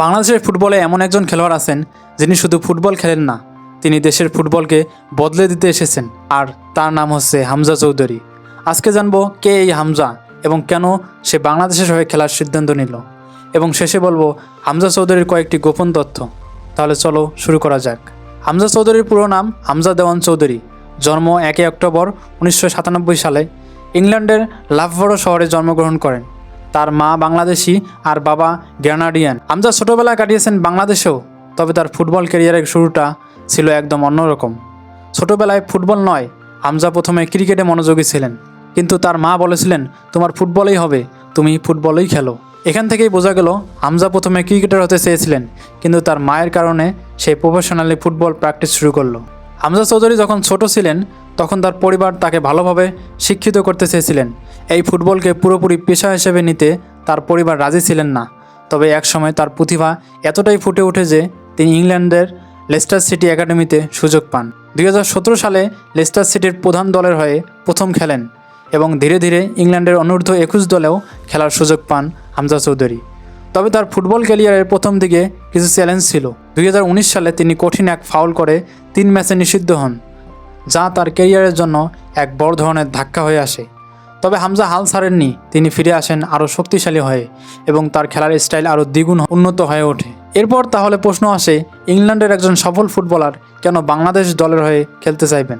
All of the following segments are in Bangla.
বাংলাদেশের ফুটবলে এমন একজন খেলোয়াড় আছেন যিনি শুধু ফুটবল খেলেন না, তিনি দেশের ফুটবলকে বদলে দিতে এসেছেন। আর তার নাম হচ্ছে হামজা চৌধুরী। আজকে জানব কে এই হামজা এবং কেন সে বাংলাদেশের হয়ে খেলার সিদ্ধান্ত নিল। এবং শেষে বলব হামজা চৌধুরীর কয়েকটি গোপন তথ্য। তাহলে চলো শুরু করা যাক। হামজা চৌধুরীর পুরো নাম হামজা দেওয়ান চৌধুরী। জন্ম একই অক্টোবর উনিশশো সাতানব্বই সালে ইংল্যান্ডের লাভবড়ো শহরে জন্মগ্রহণ করেন। তার মা বাংলাদেশি আর বাবা গ্রানাডিয়ান হামজা ছোটবেলায় কাটিয়েছেন বাংলাদেশেও, তবে তার ফুটবল ক্যারিয়ারের শুরুটা ছিল একদম অন্যরকম। ছোটোবেলায় ফুটবল নয় হামজা প্রথমে ক্রিকেটে মনোযোগী ছিলেন। কিন্তু তার মা বলেছিলেন, তোমার ফুটবলেই হবে, তুমি ফুটবলেই খেলো। এখান থেকেই বোঝা গেল হামজা প্রথমে ক্রিকেটার হতে চেয়েছিলেন, কিন্তু তার মায়ের কারণে সে প্রফেশনালি ফুটবল প্র্যাকটিস শুরু করল। হামজা চৌধুরী যখন ছোট ছিলেন তখন তার পরিবার তাকে ভালোভাবে শিক্ষিত করতে চেয়েছিলেন। এই ফুটবলকে পুরোপুরি পেশা হিসেবে নিতে তার পরিবার রাজি ছিলেন না। তবে একসময় তার প্রতিভা এতটাই ফুটে ওঠে যে তিনি ইংল্যান্ডের লেস্টার সিটি একাডেমিতে সুযোগ পান। দুই হাজার সতেরো সালে লেস্টার সিটির প্রধান দলের হয়ে প্রথম খেলেন এবং ধীরে ধীরে ইংল্যান্ডের অনূর্ধ্ব একুশ দলেও খেলার সুযোগ পান হামজা চৌধুরী। তবে তার ফুটবল ক্যারিয়ারের প্রথম দিকে কিছু চ্যালেঞ্জ ছিল। দুই হাজার উনিশ সালে তিনি কঠিন এক ফাউল করে তিন ম্যাচে নিষিদ্ধ হন। যা তার ক্যারিয়ারের জন্য এক বড় ধরনের ধাক্কা হয়ে আসে। তবে হামজা হাল ছাড়েননি, তিনি ফিরে আসেন আরও শক্তিশালী হয়ে এবং তার খেলার স্টাইল আরও দ্বিগুণ উন্নত হয়ে ওঠে। এরপর তাহলে প্রশ্ন আসে, ইংল্যান্ডের একজন সফল ফুটবলার কেন বাংলাদেশ দলের হয়ে খেলতে চাইবেন?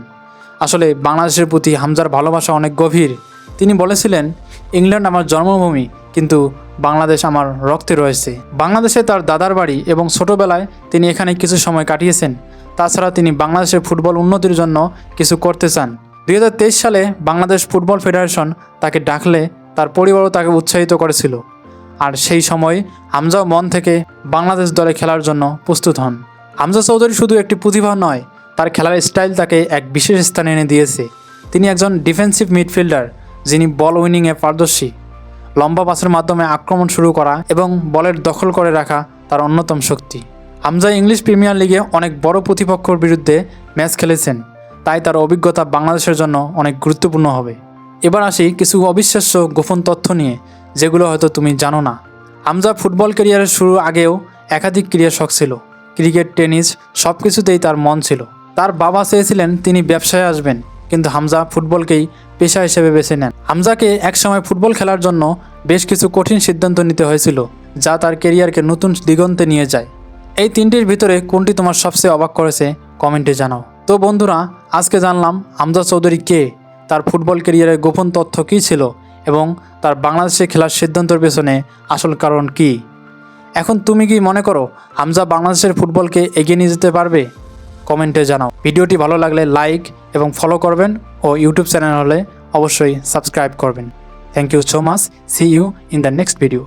আসলে বাংলাদেশের প্রতি হামজার ভালোবাসা অনেক গভীর। তিনি বলেছিলেন, ইংল্যান্ড আমার জন্মভূমি, কিন্তু বাংলাদেশ আমার রক্তে রয়েছে। বাংলাদেশে তার দাদার বাড়ি এবং ছোটবেলায় তিনি এখানে কিছু সময় কাটিয়েছেন। তাছাড়া তিনি বাংলাদেশের ফুটবল উন্নতির জন্য কিছু করতে চান। দুই হাজার তেইশ সালে বাংলাদেশ ফুটবল ফেডারেশন তাকে ডাকলে তার পরিবারও তাকে উৎসাহিত করেছিল। আর সেই সময় হামজাও মন থেকে বাংলাদেশ দলে খেলার জন্য প্রস্তুত হন। হামজা চৌধুরী শুধু একটি প্রতিভা নয়, তার খেলার স্টাইল তাকে এক বিশেষ স্থানে এনে দিয়েছে। তিনি একজন ডিফেন্সিভ মিডফিল্ডার, যিনি বল উইনিংয়ে পারদর্শী। লম্বা পাসের মাধ্যমে আক্রমণ শুরু করা এবং বলের দখল করে রাখা তার অন্যতম শক্তি। হামজা ইংলিশ প্রিমিয়ার লিগে অনেক বড় প্রতিপক্ষর বিরুদ্ধে ম্যাচ খেলেছেন। তাই তার অভিজ্ঞতা বাংলাদেশের জন্য অনেক গুরুত্বপূর্ণ হবে। এবার আসি কিছু অবিশ্বাস্য গোপন তথ্য নিয়ে, যেগুলো হয়তো তুমি জানো না। হামজা ফুটবল ক্যারিয়ারের শুরু আগেও একাধিক ক্রীড়া শখ ছিল। ক্রিকেট, টেনিস সব কিছুতেই তার মন ছিল। তার বাবা চেয়েছিলেন তিনি ব্যবসায় আসবেন, কিন্তু হামজা ফুটবলকেই পেশা হিসেবে বেছে নেন। হামজাকে একসময় ফুটবল খেলার জন্য বেশ কিছু কঠিন সিদ্ধান্ত নিতে হয়েছিল, যা তার কেরিয়ারকে নতুন দিগন্তে নিয়ে যায়। এই তিনটির ভিতরে কোনটি তোমার সবচেয়ে অবাক করেছে, কমেন্টে জানাও। তো বন্ধুরা, আজকে জানলাম হামজা চৌধুরী কে, তার ফুটবল ক্যারিয়ারের গোপন তথ্য কী ছিল এবং তার বাংলাদেশে খেলার সিদ্ধান্তের পেছনে আসল কারণ কি। এখন তুমি কি মনে করো হামজা বাংলাদেশের ফুটবলকে এগিয়ে নিয়ে যেতে পারবে? কমেন্টে জানাও। ভিডিওটি ভালো লাগলে লাইক এবং ফলো করবেন ও ইউটিউব চ্যানেল হলে অবশ্যই সাবস্ক্রাইব করবেন। Thank you so much see you in the next video